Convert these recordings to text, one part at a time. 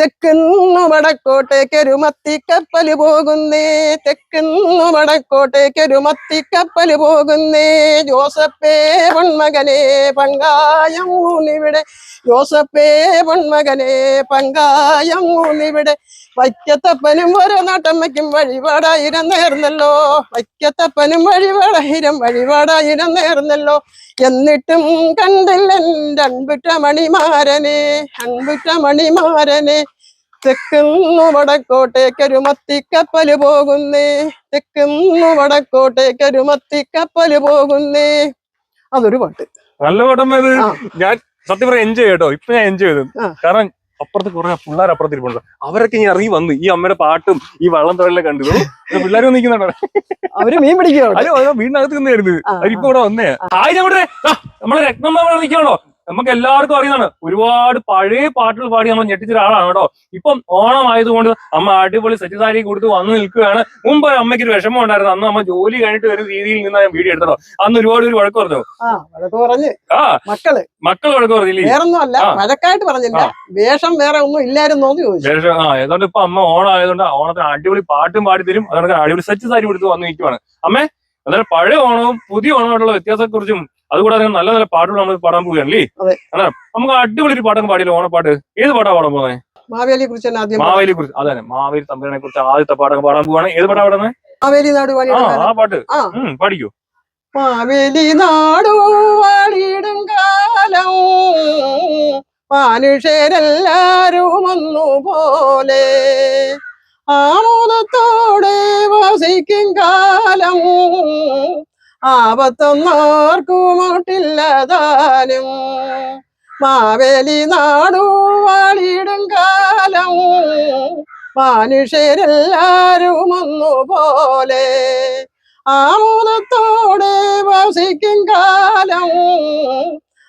തെക്കുന്നു വടക്കോട്ടേക്കൊരു മത്തിക്കപ്പൽ പോകുന്നേ. തെക്കുന്നു വടക്കോട്ടേക്കൊരു മത്തിക്കപ്പൽ പോകുന്നേ. ജോസപ്പേ പൊന്മകനെ പങ്കായം ഊന്നിവിടെ. ജോസപ്പേ പൊന്മകനെ പങ്കായം ഊന്നിവിടെ. വൈക്കത്തപ്പനും ഓരോ നാട്ടമ്മയ്ക്കും വഴിപാടായിരം നേർന്നല്ലോ. വൈക്കത്തപ്പനും വഴിപാടായിരം വഴിപാടായിരം നേർന്നല്ലോ. എന്നിട്ടും കണ്ടില്ല എന്റെ അൻപുറ്റ മണിമാരനെ അൻപുറ്റ മണിമാരനെ തെക്കുന്നു വടക്കോട്ടേക്കൊരു മത്തിക്കപ്പൽ പോകുന്നേ തെക്കുന്നു വടക്കോട്ടേക്കൊരു മത്തിക്കപ്പൽ പോകുന്നേ. അതൊരു പാട്ട് നല്ല പാട്ടമ്മ ഞാൻ സത്യം പറയാം എൻജോയ് കേട്ടോ ഇപ്പൊ ഞാൻ എൻജോയ് ചെയ്തു. കാരണം അപ്പുറത്ത് കുറെ പിള്ളേർ അപ്പുറത്ത് ഇരിപ്പുണ്ട്. അവരൊക്കെ ഇങ്ങനെ ഇറങ്ങി വന്നു ഈ അമ്മയുടെ പാട്ടും ഈ വള്ളം തൊഴിലെ കണ്ടു. പിള്ളേർ നിൽക്കുന്നുണ്ടോ. അവർ മീൻ പിടിക്കുക വീടിനകത്ത് നിന്നായിരുന്നു അവരിപ്പോ ഇവിടെ വന്നേ. ആയിരം നമ്മളെ രക്തമ്മ നിൽക്കണോ നമുക്ക് എല്ലാവർക്കും അറിയുന്നതാണ്. ഒരുപാട് പഴയ പാട്ടുകൾ പാടി നമ്മൾ ഞെട്ടിച്ച ഒരാളാണ് കേട്ടോ. ഇപ്പം ഓണം ആയതുകൊണ്ട് അമ്മ അടിപൊളി സെറ്റിസാരി കൊടുത്ത് വന്ന് നിൽക്കുകയാണ്. മുമ്പ് അമ്മയ്ക്ക് ഒരു വിഷമം ഉണ്ടായിരുന്നു. അന്ന് അമ്മ ജോലി കഴിഞ്ഞിട്ട് വരുന്ന രീതിയിൽ നിന്ന് ഞാൻ വീഡിയോ എടുത്തോ അന്ന് ഒരുപാട് ഒരു വഴക്ക് പറഞ്ഞു? ആ മക്കൾ ആ. മക്കൾ. മക്കൾ വഴക്ക് പറഞ്ഞില്ലേ. വഴക്കായിട്ട് പറഞ്ഞില്ല. വേഷം വേറെ ഒന്നും ഇല്ലായിരുന്നോ ശേഷം ആ ഏതാണ്ട് ഇപ്പൊ അമ്മ ഓണം ആയതുകൊണ്ട് ഓണത്തിന് അടിപൊളി പാട്ടും പാടി തരും. അതുകൊണ്ട് അടിപൊളി സെറ്റ് സാരി കൊടുത്ത് വന്ന് നിൽക്കുവാണ്. അമ്മേ അതായത് പഴയ ഓണവും പുതിയ ഓണമായിട്ടുള്ള വ്യത്യാസത്തെ കുറിച്ചും അതുകൂടാതെ നല്ല നല്ല പാട്ടുകൾ നമ്മൾ പാടാൻ പോവുകയാണല്ലേ? അതെ. നമുക്ക് അടിപൊളി ഒരു പാട്ടൊക്കെ പാടിയല്ലോ ഓണപ്പാട്ട് ഏത് പാട്ടാ പാടാൻ പോകുന്നത് മാവേലിയെ കുറിച്ച് ആദ്യം മാവേലിയെ കുറിച്ച് അതെ മാവേലി തമ്പുരാനെ കുറിച്ച് ആദ്യത്തെ പാട്ടൊക്കെ പാടാൻ പോവാണ്. ഏത് പാട്ടാ പാടുന്നത്? മാവേലി നാട് ആ പാട്ട്. പാടിക്കോ. മാവേലി നാടു വാണിയിടും കാലം. മനുഷ്യരെല്ലാരും ഒന്നുപോലെ ആമോദത്തോടെ വസിക്കും കാലം. ആപത്തൊന്നാർക്കുമോട്ടില്ലതാനും മാവേലി നാടു വാണിയിടും കാലം. മനുഷ്യരെല്ലാരും ഒന്നുപോലെ ആമോദത്തോടെ വസിക്കും കാലം.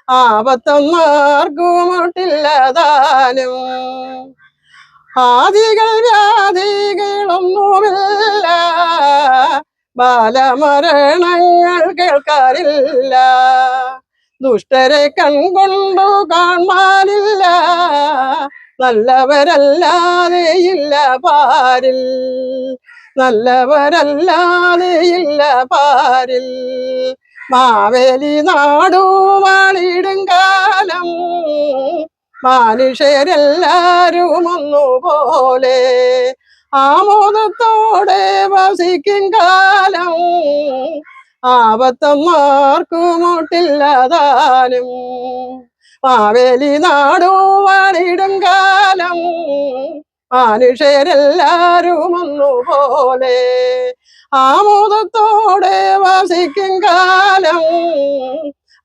ആപത്തൊന്നാർക്കുമോട്ടില്ലതാലും ആദികൾ വ്യാധികളൊന്നുമില്ല. ബാലമരണങ്ങൾ കേൾക്കാറില്ല. ദുഷ്ടരെ കൺകൊണ്ടു കാണാനില്ല. നല്ലവരല്ലാതെ ഇല്ല പാരിൽ. നല്ലവരല്ലാതെ ഇല്ല പാരിൽ. മാവേലി നാടു കാലം. മനുഷ്യരെല്ലാരും ഒന്നുപോലെ. ആമോദത്തോടെ വസിക്കും കാലം. ആപത്തൊന്നാർക്കുമൊട്ടില്ലതാനും മാവേലി നാടു വാണിടും കാലം. മനുഷ്യരെല്ലാരും ഒന്നുപോലെ ആമോദത്തോടെ വസിക്കും കാലം.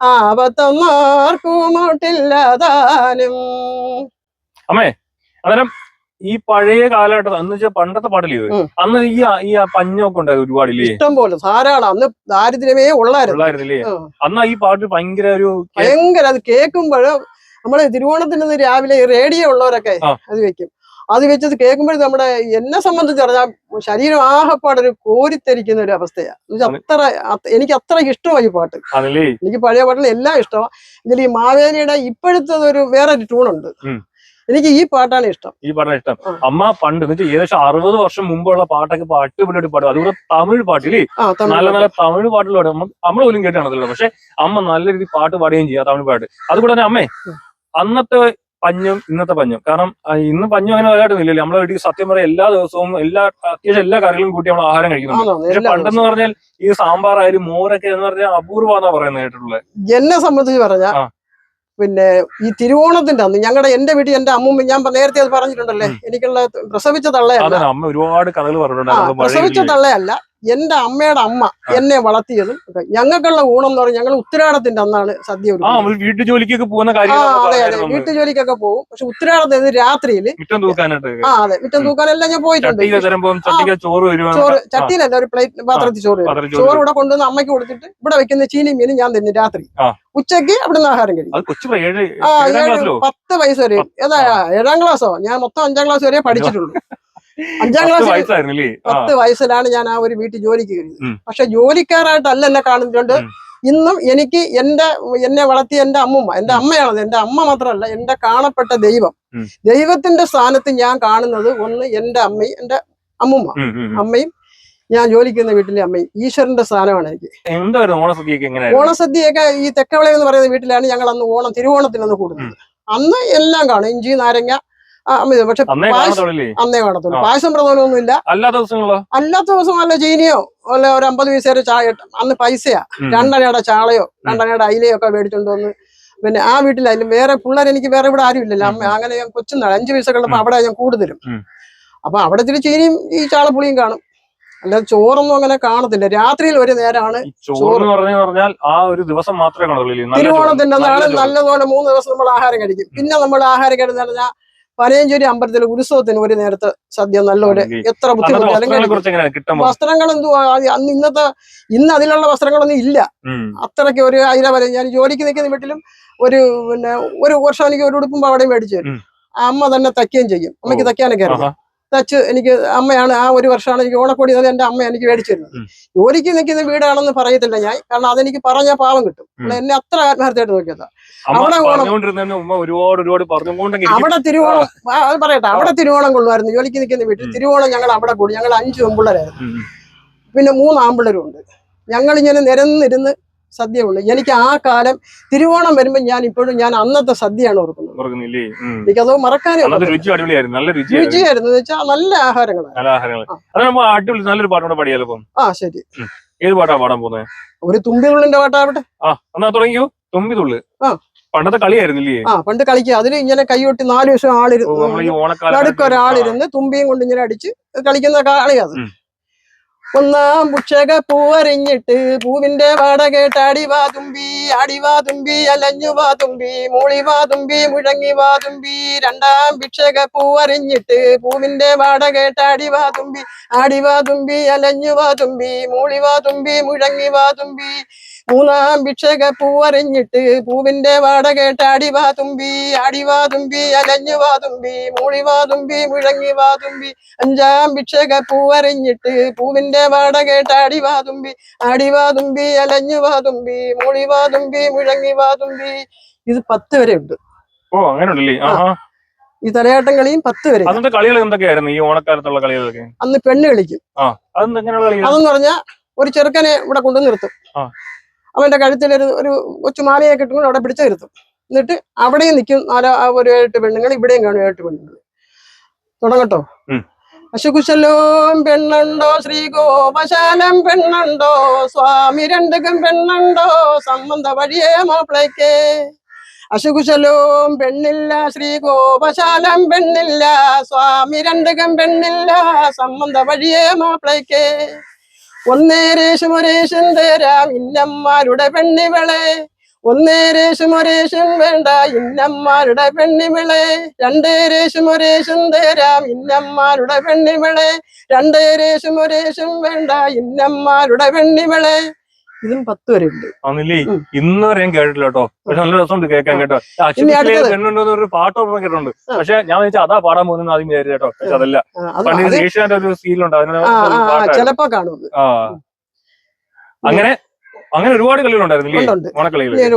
ആപത്തൊന്നാർക്കുമൊട്ടില്ലതാനും അമ്മേ അന്നേരം ഈ പഴയ കാലഘട്ടം അന്ന് വെച്ചാൽ പണ്ടത്തെ പാട്ടില്ലേ അന്ന് ഈ ഈ പഞ്ഞൊക്കെ ഉണ്ടായത് ഒരുപാടില്ലേ? ഇഷ്ടം പോലെ ധാരാളം. അന്ന് ദാരിദ്ര്യമേ ഉള്ളായിരുന്നു. ഉള്ളായിരുന്നില്ലേ. അന്ന് ഈ പാട്ട് ഭയങ്കര ഒരു ഭയങ്കര അത് കേൾക്കുമ്പോൾ നമ്മൾ തിരുവോണത്തിന് രാവിലെ റേഡിയോ ഉള്ളവരൊക്കെ അത് വെക്കും. അത് വെച്ചത് കേൾക്കുമ്പോൾ നമ്മുടെ എന്നെ സംബന്ധിച്ച് പറഞ്ഞാൽ ശരീരം ആകപ്പാടൊരു കോരിത്തരിക്കുന്ന ഒരു അവസ്ഥയാണ് അത്ര അത് എനിക്ക് അത്ര ഇഷ്ടമായി പാട്ട്. എനിക്ക് പഴയ പാട്ടിൽ എല്ലാം ഇഷ്ടമാണ് ഇതിൽ ഈ മാവേലിയുടെ ഇപ്പോഴത്തെ ഒരു വേറൊരു ട്യൂണുണ്ട്. എനിക്ക് ഈ പാട്ടാണ് ഇഷ്ടം. ഈ പാട്ടാണ് ഇഷ്ടം. അമ്മ പണ്ട് എന്ന് വെച്ചാൽ ഏകദേശം അറുപത് വർഷം മുമ്പുള്ള പാട്ടൊക്കെ പാട്ട് ഒരു പാടും. അതുപോലെ തമിഴ് പാട്ടില്ലേ നല്ല നല്ല തമിഴ് പാട്ടുകൾ പാടും. നമ്മൾ പോലും കേട്ടാണല്ലോ പക്ഷെ അമ്മ നല്ല രീതിയിൽ പാട്ട് പാടുകയും ചെയ്യാം തമിഴ് പാട്ട്. അതുകൂടെ തന്നെ അമ്മേ. അന്നത്തെ പഞ്ഞും ഇന്നത്തെ പഞ്ഞും. കാരണം ഇന്ന് പഞ്ഞും അങ്ങനെ വലുതായിട്ടൊന്നും ഇല്ലല്ലോ. നമ്മളെ വീട്ടിൽ സത്യം പറയാം എല്ലാ ദിവസവും എല്ലാ അത്യാവശ്യം എല്ലാ കറികളും കൂട്ടി നമ്മൾ ആഹാരം കഴിക്കുന്നുണ്ട്. പക്ഷെ പണ്ടെന്ന് പറഞ്ഞാൽ ഈ സാമ്പാറായാലും മോരൊക്കെ എന്ന് പറഞ്ഞാൽ അപൂർവമാണെന്നാ പറയുന്നത് കേട്ടിട്ടുള്ളത്. എന്നെ സംബന്ധിച്ച് പറഞ്ഞ. പിന്നെ ഈ തിരുവോണത്തിന്റെ അന്ന് ഞങ്ങളുടെ എന്റെ വീട്ടിൽ എന്റെ അമ്മൂമ്മ ഞാൻ നേരത്തെ അത് പറഞ്ഞിട്ടുണ്ടല്ലേ? എനിക്കുള്ള പ്രസവിച്ച തള്ളയല്ല. അമ്മ ഒരുപാട് കഥകൾ പ്രസവിച്ച തള്ളയല്ല. എന്റെ അമ്മയുടെ അമ്മ എന്നെ വളർത്തിയതും. ഞങ്ങൾക്കുള്ള ഊണം എന്ന് പറഞ്ഞാൽ ഞങ്ങൾ ഉത്തരാടത്തിന്റെ അന്നാണ് സദ്യ. വീട്ടു ജോലിക്കൊക്കെ പോകുന്ന അതെ അതെ. വീട്ടു ജോലിക്കൊക്കെ പോകും. പക്ഷെ ഉത്തരാടത്തിന് രാത്രിയിൽ ആ അതെ. മുറ്റം തൂക്കാനെല്ലാം ഞാൻ പോയിട്ടുണ്ട്. ചോറ് ചട്ടിയിലല്ല ഒരു പ്ലേറ്റ് പാത്രത്തിൽ ചോറ് ചോറ് ഇവിടെ കൊണ്ടുവന്ന് അമ്മയ്ക്ക് കൊടുത്തിട്ട് ഇവിടെ വെക്കുന്ന ചീനി മീനും ഞാൻ തന്നെ രാത്രി. ഉച്ചയ്ക്ക് ഉച്ചയ്ക്ക് അവിടുന്ന് ആഹാരം കഴിക്കും. ആ ഏഴാം പത്ത് വയസ്സ് വരെ. ഏതാ ഏഴാം ക്ലാസ്സോ? ഞാൻ മൊത്തം അഞ്ചാം ക്ലാസ് വരെ പഠിച്ചിട്ടുള്ളൂ. അഞ്ചാം ക്ലാസ് പത്ത് വയസ്സിലാണ് ഞാൻ ആ ഒരു വീട്ടിൽ ജോലിക്ക് കയറിയത് പക്ഷെ ജോലിക്കാരായിട്ടല്ല എന്നെ കാണുന്നുണ്ട് ഇന്നും എനിക്ക് എന്റെ എന്നെ വളർത്തിയ എന്റെ അമ്മുമ്മ എന്റെ അമ്മയാണത്. എന്റെ അമ്മ മാത്രമല്ല എന്റെ കാണപ്പെട്ട ദൈവം. ദൈവത്തിന്റെ സ്ഥാനത്ത് ഞാൻ കാണുന്നത് ഒന്ന് എന്റെ അമ്മയും എന്റെ അമ്മുമ്മ. അമ്മയും ഞാൻ ജോലിക്കുന്ന വീട്ടിലെ അമ്മയും. ഈശ്വരന്റെ സ്ഥാനമാണ് എനിക്ക്. ഓണസദ്യയൊക്കെ ഈ തെക്കവളയെന്ന് പറയുന്ന വീട്ടിലാണ് ഞങ്ങൾ അന്ന് ഓണം തിരുവോണത്തിനന്ന് കൂടുന്നത്. അന്ന് എല്ലാം കാണും. ഇഞ്ചി നാരങ്ങ പക്ഷെ അന്നേ കാണത്തുള്ളൂ. പായസം പ്രധാനമൊന്നും ഇല്ല അല്ലാത്ത ദിവസങ്ങളോ അല്ലാത്ത ദിവസം അല്ല ചീനിയോ അല്ല ഒരു അമ്പത് പൈസയുടെ ചായ അന്ന് പൈസയാ. രണ്ടനയുടെ ചാളയോ രണ്ടനയുടെ അയിലയോ ഒക്കെ മേടിച്ചോണ്ട് വന്ന് പിന്നെ ആ വീട്ടിലായാലും വേറെ പിള്ളേർ എനിക്ക് വേറെ ഇവിടെ ആരും ഇല്ലല്ലോ. അമ്മ അങ്ങനെ ഞാൻ കൊച്ചുനാൾ അഞ്ചു പൈസ ഉള്ളപ്പോ അവിടെ ഞാൻ കൂടുതലും. അപ്പൊ അവിടെ ഇത്തിരി ചീനിയും ഈ ചാളപ്പുളിയും കാണും. അല്ലാതെ ചോറൊന്നും അങ്ങനെ കാണത്തില്ല. രാത്രിയിൽ ഒരു നേരമാണ് ചോറ്. പറഞ്ഞു പറഞ്ഞാൽ ആ ഒരു ദിവസം മാത്രമേ കാണുള്ളൂ. തിരുവോണത്തിന്റെ നാളെ. നല്ലതുപോലെ മൂന്ന് ദിവസം നമ്മൾ ആഹാരം കഴിക്കും. പിന്നെ നമ്മൾ ആഹാരം കഴിക്കുന്ന പറഞ്ഞാൽ പനയഞ്ചേരി അമ്പലത്തിൽ ഉത്സവത്തിന് ഒരു നേരത്തെ സദ്യ നല്ലൊരു എത്ര ബുദ്ധിമുട്ട് അല്ലെങ്കിൽ വസ്ത്രങ്ങൾ എന്തുവാ അന്ന് ഇന്നത്തെ ഇന്ന് അതിലുള്ള വസ്ത്രങ്ങളൊന്നും ഇല്ല. അത്രയ്ക്ക് ഒരു അതിനെ വരെ ഞാൻ ജോലിക്ക് നിൽക്കുന്ന വീട്ടിലും ഒരു പിന്നെ ഒരു വർഷം എനിക്ക് ഒരു ഉടുപ്പും പാവടയും മേടിച്ചു തരും. അമ്മ തന്നെ തയ്ക്കുകയും ചെയ്യും. അമ്മയ്ക്ക്. തയ്ക്കാനൊക്കെ അറിയാം. തച്ച് എനിക്ക് അമ്മയാണ് ആ ഒരു വർഷമാണ് എനിക്ക് ഓണക്കോടി തന്നെ എന്റെ അമ്മ എനിക്ക് മേടിച്ചു തരുന്നത്. ജോലിക്ക് നിൽക്കുന്ന വീടാണെന്ന് പറയത്തില്ല ഞാൻ കാരണം അതെനിക്ക് പറഞ്ഞാൽ പാവം കിട്ടും. എന്നെ അത്ര ആത്മഹത്യയായിട്ട് നോക്കിയതാ. ഓണം. അവിടെ തിരുവോണം അത് പറയട്ടെ അവിടെ തിരുവോണം കൊള്ളുമായിരുന്നു. ജോലിക്ക് നിൽക്കുന്ന വീട്ടിൽ തിരുവോണം ഞങ്ങൾ അവിടെ കൂടി ഞങ്ങൾ അഞ്ചു പെമ്പിള്ളരായിരുന്നു പിന്നെ മൂന്ന് ആമ്പിള്ളേരും ഉണ്ട് ഞങ്ങൾ ഇങ്ങനെ നിരന്നിരുന്ന് സദ്യ ഉണ്ട് എനിക്ക് ആ കാലം തിരുവോണം വരുമ്പോൾ ഞാൻ ഇപ്പോഴും ഞാൻ അന്നത്തെ സദ്യയാണ് ഓർക്കുന്നത്. എനിക്കത് നല്ല രുചിയായിരുന്നു. വെച്ചാൽ നല്ല ആഹാരങ്ങളാണ് നല്ലൊരു പാട്ടോടെ പാടിയാലോ ആ ശരി. ഏത് പാട്ടാ പാടാൻ പോകുന്നത് ഒരു തുമ്പിതുള്ളിന്റെ പാട്ടാവട്ടെ. ആ എന്നാ തുടങ്ങിയോ തുമ്പിതുള്ളു. ആ. പണ്ടത്തെ കളിയായിരുന്നില്ലേ? ആ പണ്ട് കളിക്കുക അതിൽ ഇങ്ങനെ കൈയൊട്ടി നാല് ദിവസം ആളിരുന്ന് നടുക്കൊരാളിരുന്ന് തുമ്പിയും കൊണ്ട് ഇങ്ങനെ അടിച്ച് കളിക്കുന്ന കളിയത് ഉം. ഒന്നാം പുക്ഷക പൂവറിഞ്ഞിട്ട് പൂവിന്റെ വാട കേട്ട് അടിവാ തുമ്പി അടിവാ തുമ്പി അലഞ്ഞു വാ തുമ്പി മൂളി വാ തുമ്പി മുഴങ്ങി വാ തുമ്പി. രണ്ടാം ഭിക്ഷക പൂവറിഞ്ഞിട്ട് പൂവിന്റെ വാട കേട്ട് അടിവാ തുമ്പി അടിവാ തുമ്പി അലഞ്ഞു വാ തുമ്പി മൂളി വാ തുമ്പി മുഴങ്ങി വാ തുമ്പി. മൂന്നാം ഭിക്ഷക പൂവറിഞ്ഞിട്ട് പൂവിന്റെ വാട കേട്ട് അടിവാ തുമ്പി അടിവാ തുമ്പി അലഞ്ഞു വാ തുമ്പി മൂളിവാ തുമ്പി മുഴങ്ങി വാ തുമ്പി. അഞ്ചാം ഭിക്ഷക പൂവറിഞ്ഞിട്ട് പൂവിന്റെ വാട കേട്ട് അടിവാ തുമ്പി അടിവാ തുമ്പി അലഞ്ഞു വാ തുമ്പി മൂളിവാ തുമ്പി മുഴങ്ങി വാ തുമ്പി. ഇത് പത്ത് വരെ ഉണ്ട്. ഓ അങ്ങനെ ഉണ്ടല്ലേ ആഹാ. ഈ തലയാട്ടം കളിയും പത്ത് വരെ. അന്നത്തെ കളികൾ എന്തൊക്കെയായിരുന്നു? ഈ ഓണക്കാലത്തുള്ള കളികളൊക്കെ? അന്ന് പെണ്ണ് കളിക്കും. അതെന്ന് പറഞ്ഞ ഒരു ചെറുക്കനെ ഇവിടെ കൊണ്ടു നിർത്തും. അവന്റെ കഴുത്തിൽ ഒരു ഒരു കൊച്ചുമാലയെ കിട്ടുമ്പോൾ അവിടെ പിടിച്ചു നിർത്തും. എന്നിട്ട് അവിടെയും നിൽക്കും നാലോ ആ ഒരു ഏഴെട്ട് പെണ്ണുങ്ങൾ ഇവിടെയും കാണും ഏട്ട് പെണ്ണുങ്ങൾ. തുടങ്ങട്ടോ. അശുകുശലോം പെണ്ണുണ്ടോ ശ്രീ ഗോപശാലം പെണ്ണുണ്ടോ സ്വാമി രണ്ടുകം പെണ്ണുണ്ടോ സംബന്ധ വഴിയേ മാപ്പിളയ്ക്ക്. അശുകുശലോം പെണ്ണില്ല ശ്രീ ഗോപശാലം പെണ്ണില്ല സ്വാമി രണ്ടുകം പെണ്ണില്ല സംബന്ധ വഴിയേ മാപ്പിളയ്ക്ക്. ഒന്നേരേശുമൊരേശൻ തരാം ഇന്നമ്മാരുടെ പെണ്ണിവളെ ഒന്നേരേശുമൊരേശൻ വേണ്ട ഇന്നമ്മാരുടെ പെണ്ണിവിളെ രണ്ടേരേശുമൊരേശൻ തരാം ഇന്നമ്മാരുടെ പെണ്ണിവിളെ രണ്ടേരേശുമൊരേശൻ വേണ്ട ഇന്നമ്മാരുടെ പെണ്ണിവിളെ ഇതും പത്ത് വരെ ഉണ്ട്. ആന്നില്ലേ? ഉം. ഇന്ന് വരെ ഞാൻ കേട്ടില്ല കേട്ടോ. പക്ഷെ നല്ല രസമുണ്ട് കേൾക്കാൻ കേട്ടോ. പെണ്ണുണ്ടോ ഒരു പാട്ട് ഓർമ്മ കേട്ടിട്ടുണ്ട്. ആ. പക്ഷെ ഞാൻ വെച്ചാൽ അതാ പാടാൻ പോകുന്നത് ആദ്യം വിചാരിച്ചു കേട്ടോ. പക്ഷെ അതല്ല. പണ്ട് ഏഷ്യാന്റെ ഒരു സീലുണ്ട് അതിന്. ചിലപ്പോ കാണും ആ. അങ്ങനെ അങ്ങനെ ഒരുപാട് കളികളുണ്ടായിരുന്നു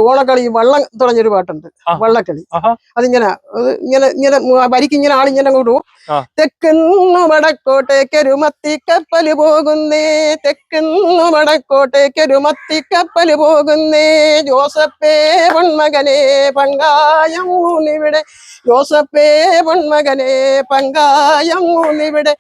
ഓണക്കളി വള്ളം തുടങ്ങിയൊരു പാട്ടുണ്ട്. വള്ളക്കളി. അതിങ്ങനെ അത് ഇങ്ങനെ ഇങ്ങനെ വരിക്ക് ഇങ്ങനെ ആളിങ്ങനെ ആ. തെക്കുന്നു വടക്കോട്ടേക്കൊരു മത്തിക്കപ്പൽ പോകുന്നേ തെക്കുന്നു വടക്കോട്ടേക്കൊരു മത്തിക്കപ്പൽ പോകുന്നേ. ജോസപ്പേ പൊന്മകനെ പങ്കായം ഊന്നിവിടെ. ജോസപ്പേ പൊന്മകനെ പങ്കായം ഊന്നിവിടെ.